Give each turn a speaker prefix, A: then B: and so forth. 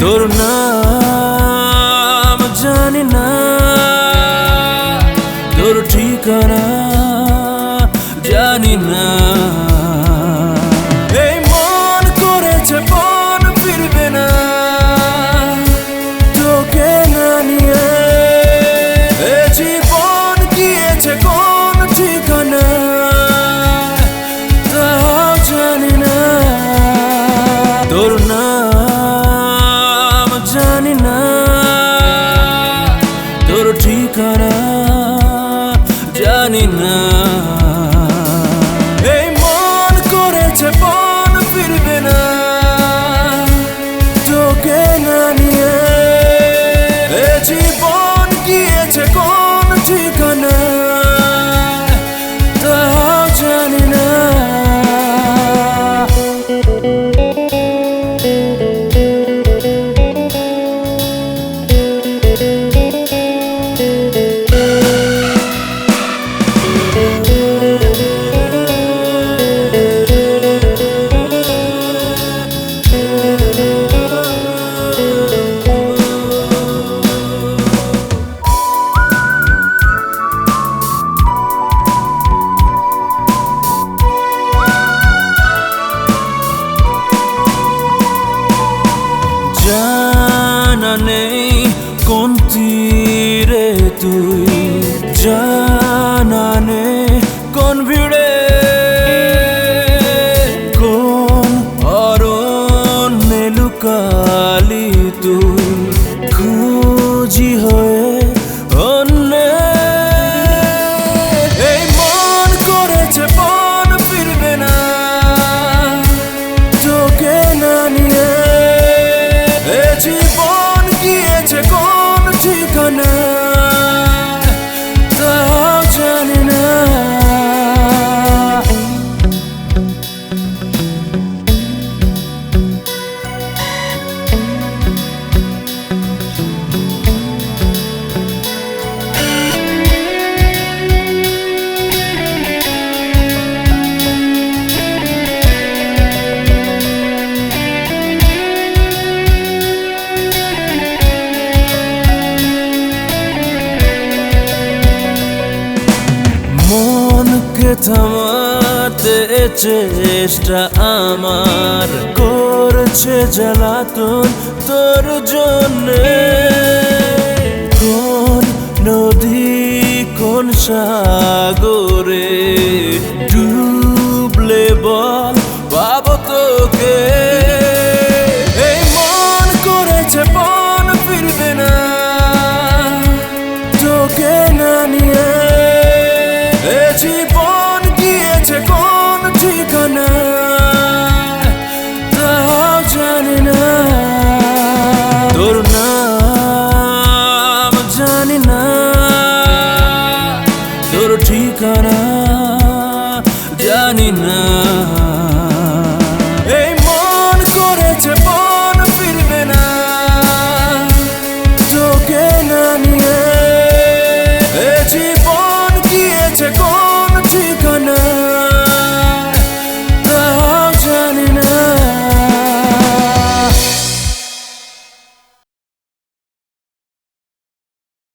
A: তোর নাম জানি না তোর ঠিকানা জানি না। Marina জানা নেই, কোন তীরে তুই জানা নেই, কোন ভিড়ে, কোন অরণ্যে লুকালি তুই, খুঁজি হয়ে corner থামাতে চেষ্টা আমার করছে জ্বালাতন তোর জন্য। কোন নদী কোন সাগরে enough